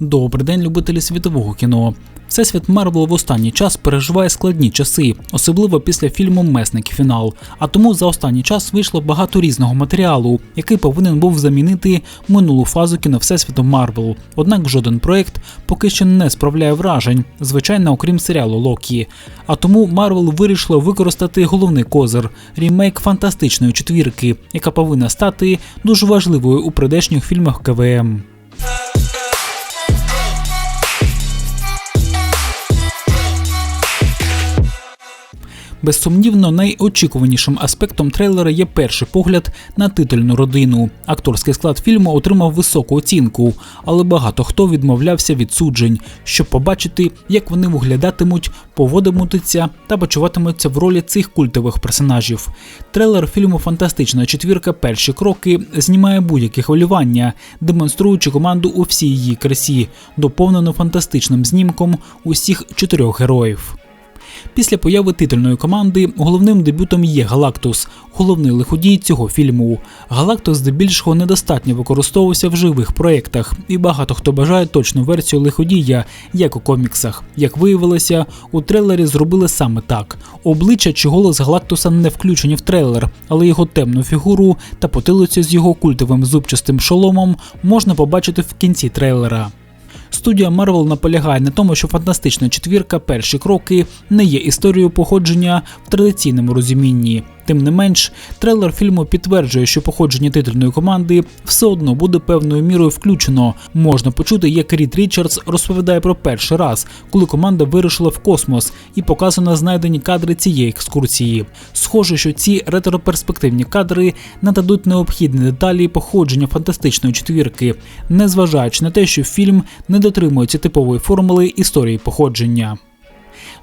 Добрий день, любителі світового кіно. Всесвіт Марвел в останній час переживає складні часи, особливо після фільму Месник фінал. А тому за останній час вийшло багато різного матеріалу, який повинен був замінити минулу фазу кіно Всесвіту Марвел. Однак жоден проект поки що не справляє вражень, звичайно, окрім серіалу Локі. А тому Марвел вирішило використати головний козир рімейк фантастичної четвірки, яка повинна стати дуже важливою у прийдешніх фільмах КВМ. Безсумнівно, найочікуванішим аспектом трейлера є перший погляд на титульну родину. Акторський склад фільму отримав високу оцінку, але багато хто відмовлявся від суджень, щоб побачити, як вони виглядатимуть, поводитимуться та почуватимуться в ролі цих культових персонажів. Трейлер фільму Фантастична четвірка перші кроки знімає будь-яке хвилювання, демонструючи команду у всій її красі, доповнену фантастичним знімком усіх чотирьох героїв. Після появи титульної команди головним дебютом є Галактус, головний лиходій цього фільму. Галактус здебільшого недостатньо використовувався в живих проєктах, і багато хто бажає точну версію лиходія, як у коміксах. Як виявилося, у трейлері зробили саме так: обличчя чи голос Галактуса не включені в трейлер, але його темну фігуру та потилицю з його культовим зубчастим шоломом можна побачити в кінці трейлера. Студія Marvel наполягає на тому, що фантастична четвірка перші кроки не є історією походження в традиційному розумінні. Тим не менш, трейлер фільму підтверджує, що походження титульної команди все одно буде певною мірою включено. Можна почути, як Рід Річардс розповідає про перший раз, коли команда вирушила в космос і показано знайдені кадри цієї екскурсії. Схоже, що ці ретроперспективні кадри нададуть необхідні деталі походження фантастичної четвірки, незважаючи на те, що фільм не дотримується типової формули історії походження.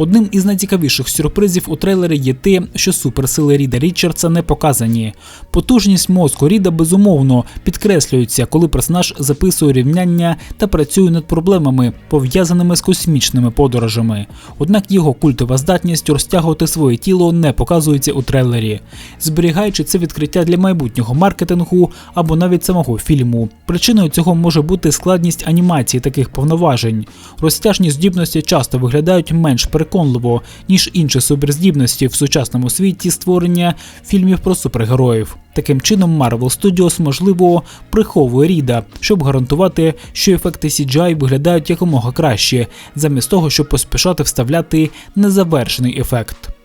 Одним із найцікавіших сюрпризів у трейлері є те, що суперсили Ріда Річардса не показані. Потужність мозку Ріда безумовно підкреслюється, коли персонаж записує рівняння та працює над проблемами, пов'язаними з космічними подорожами. Однак його культова здатність розтягувати своє тіло не показується у трейлері, зберігаючи це відкриття для майбутнього маркетингу або навіть самого фільму. Причиною цього може бути складність анімації таких повноважень. Розтяжні здібності часто виглядають менш переконливо, ніж інші суперздібності в сучасному світі створення фільмів про супергероїв. Таким чином, Marvel Studios, можливо, приховує Ріда, щоб гарантувати, що ефекти CGI виглядають якомога краще, замість того, щоб поспішати вставляти незавершений ефект.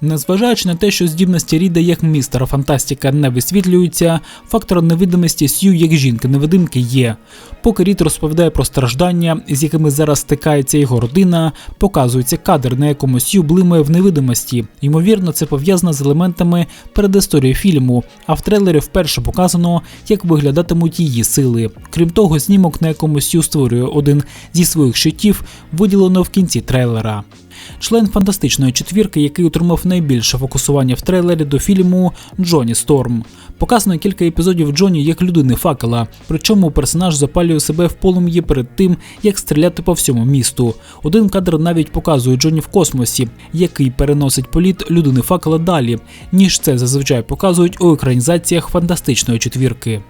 Незважаючи на те, що здібності Ріда як містера Фантастіка не висвітлюються, фактор невидимості Сью як жінки-невидимки є. Поки Рід розповідає про страждання, з якими зараз стикається його родина, показується кадр, на якому Сью блимає в невидимості. Ймовірно, це пов'язано з елементами передісторії фільму, а в трейлері вперше показано, як виглядатимуть її сили. Крім того, знімок, на якому Сью створює один зі своїх щитів, виділено в кінці трейлера. Член фантастичної четвірки, який отримав найбільше фокусування в трейлері до фільму Джоні Сторм. Показано кілька епізодів Джоні як людини факела, причому персонаж запалює себе в полум'ї перед тим, як стріляти по всьому місту. Один кадр навіть показує Джоні в космосі, який переносить політ людини факела далі, ніж це зазвичай показують у екранізаціях фантастичної четвірки.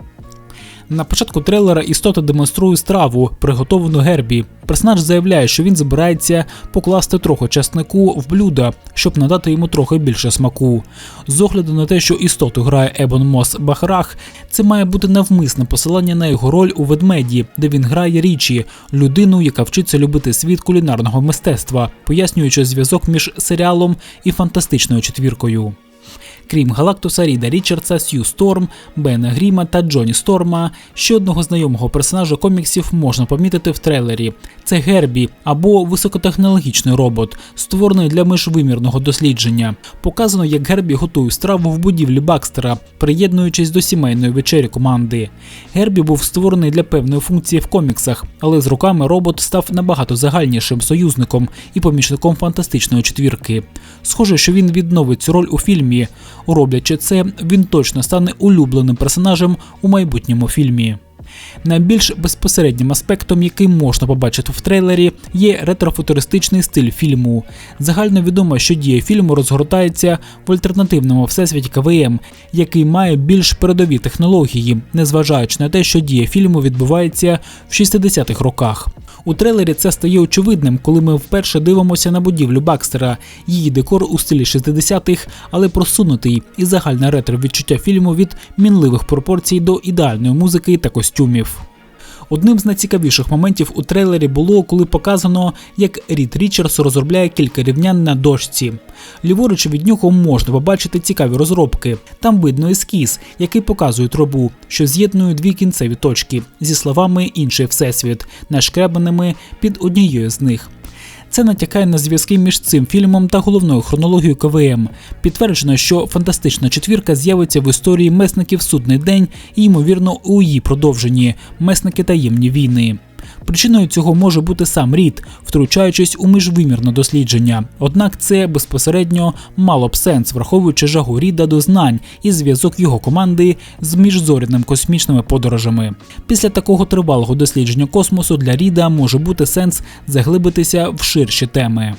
На початку трейлера істота демонструє страву, приготовану Гербі. Персонаж заявляє, що він збирається покласти трохи часнику в блюдо, щоб надати йому трохи більше смаку. З огляду на те, що істоту грає Ебон Мос Бахрах, це має бути навмисне посилання на його роль у ведмеді, де він грає річі, людину, яка вчиться любити світ кулінарного мистецтва, пояснюючи зв'язок між серіалом і фантастичною четвіркою. Крім Галактуса, Ріда Річардса, Сью Сторм, Бена Гріма та Джоні Сторма, ще одного знайомого персонажа коміксів можна помітити в трейлері. Це Гербі або високотехнологічний робот, створений для міжвимірного дослідження. Показано, як Гербі готує страву в будівлі Бакстера, приєднуючись до сімейної вечері команди. Гербі був створений для певної функції в коміксах, але з роками робот став набагато загальнішим союзником і помічником фантастичної четвірки. Схоже, що він відновить цю роль у фільмі. Роблячи це, він точно стане улюбленим персонажем у майбутньому фільмі. Найбільш безпосереднім аспектом, який можна побачити в трейлері, є ретрофутуристичний стиль фільму. Загально відомо, що дія фільму розгортається в альтернативному всесвіті КВМ, який має більш передові технології, незважаючи на те, що дія фільму відбувається в 60-х роках. У трейлері це стає очевидним, коли ми вперше дивимося на будівлю Бакстера, її декор у стилі 60-х, але просунутий і загальне ретро відчуття фільму від мінливих пропорцій до ідеальної музики та костюмів. Одним з найцікавіших моментів у трейлері було, коли показано, як Рід Річардс розробляє кілька рівнянь на дошці. Ліворуч від нього можна побачити цікаві розробки. Там видно ескіз, який показує трубу, що з'єднує дві кінцеві точки зі словами інший всесвіт, нашкребаними під однією з них. Це натякає на зв'язки між цим фільмом та головною хронологією КВМ. Підтверджено, що фантастична четвірка з'явиться в історії месників судний день і, ймовірно, у її продовженні месники таємні війни. Причиною цього може бути сам рід, втручаючись у міжвимірне дослідження. Однак це безпосередньо мало б сенс, враховуючи жагу ріда до знань і зв'язок його команди з міжзоряним космічними подорожами. Після такого тривалого дослідження космосу для ріда може бути сенс заглибитися в ширші теми.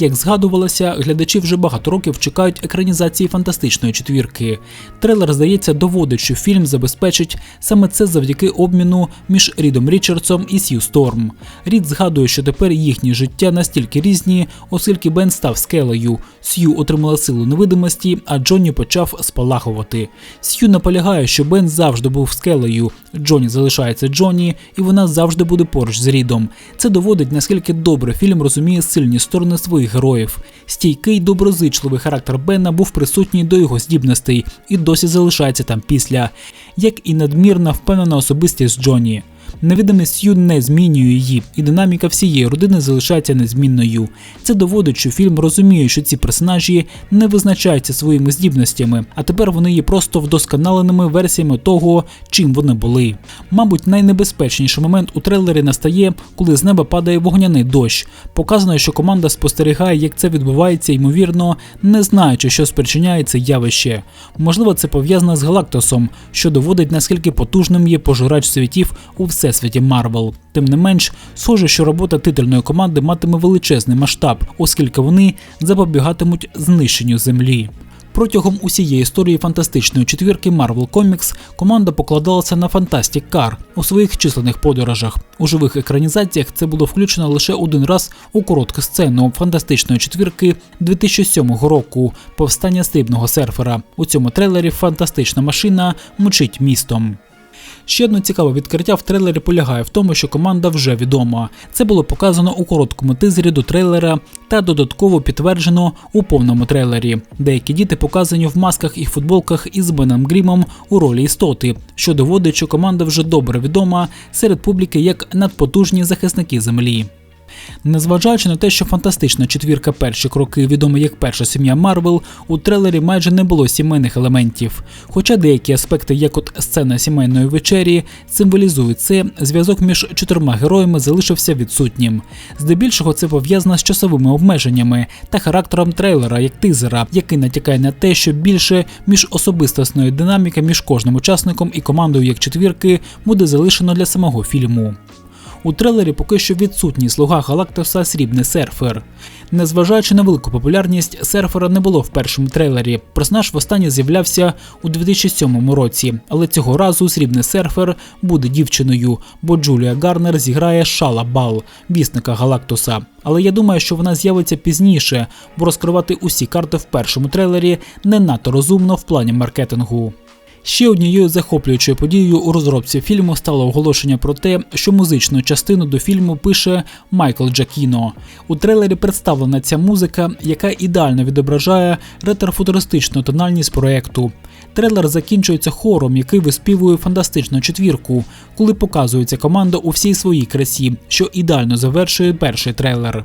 Як згадувалося, глядачі вже багато років чекають екранізації фантастичної четвірки. Трейлер, здається, доводить, що фільм забезпечить саме це завдяки обміну між Рідом Річардсом і Сью Сторм. Рід згадує, що тепер їхні життя настільки різні, оскільки Бен став скелею. Сью отримала силу невидимості, а Джонні почав спалахувати. Сью наполягає, що Бен завжди був скелею. Джонні залишається Джонні, і вона завжди буде поруч з Рідом. Це доводить наскільки добре фільм розуміє сильні сторони своїх героїв. Стійкий доброзичливий характер Бена був присутній до його здібностей і досі залишається там після, як і надмірна впевнена особистість Джоні. Невідомий Сью не змінює її, і динаміка всієї родини залишається незмінною. Це доводить, що фільм розуміє, що ці персонажі не визначаються своїми здібностями, а тепер вони є просто вдосконаленими версіями того, чим вони були. Мабуть, найнебезпечніший момент у трейлері настає, коли з неба падає вогняний дощ. Показано, що команда спостерігає, як це відбувається, ймовірно, не знаючи, що спричиняє це явище. Можливо, це пов'язано з Галактосом, що доводить наскільки потужним є пожирач світів у всесвіті Марвел. Тим не менш, схоже, що робота титульної команди матиме величезний масштаб, оскільки вони запобігатимуть знищенню землі. Протягом усієї історії фантастичної четвірки Marvel Comics команда покладалася на Fantastic Car у своїх численних подорожах. У живих екранізаціях це було включено лише один раз у коротку сцену фантастичної четвірки 2007 року повстання срібного серфера. У цьому трейлері фантастична машина мчить містом. Ще одне цікаве відкриття в трейлері полягає в тому, що команда вже відома. Це було показано у короткому тизері до трейлера та додатково підтверджено у повному трейлері. Деякі діти показані в масках і футболках із Беном Грімом у ролі істоти, що доводить, що команда вже добре відома серед публіки як надпотужні захисники землі. Незважаючи на те, що фантастична четвірка перші кроки відома як перша сім'я Марвел, у трейлері майже не було сімейних елементів. Хоча деякі аспекти, як от сцена сімейної вечері, символізують це, зв'язок між чотирма героями залишився відсутнім. Здебільшого це пов'язано з часовими обмеженнями та характером трейлера як тизера, який натякає на те, що більше між особистосної динаміки між кожним учасником і командою як четвірки буде залишено для самого фільму. У трейлері поки що відсутній слуга Галактоса Срібний серфер. Незважаючи на велику популярність, серфера не було в першому трейлері. Персонаж востаннє з'являвся у 2007 році, але цього разу срібний серфер буде дівчиною, бо Джулія Гарнер зіграє Шала Бал, вісника Галактоса. Але я думаю, що вона з'явиться пізніше, бо розкривати усі карти в першому трейлері не надто розумно в плані маркетингу. Ще однією захоплюючою подією у розробці фільму стало оголошення про те, що музичну частину до фільму пише Майкл Джакіно. У трейлері представлена ця музика, яка ідеально відображає ретрофутуристичну тональність проекту. Трейлер закінчується хором, який виспівує фантастичну четвірку, коли показується команда у всій своїй красі, що ідеально завершує перший трейлер.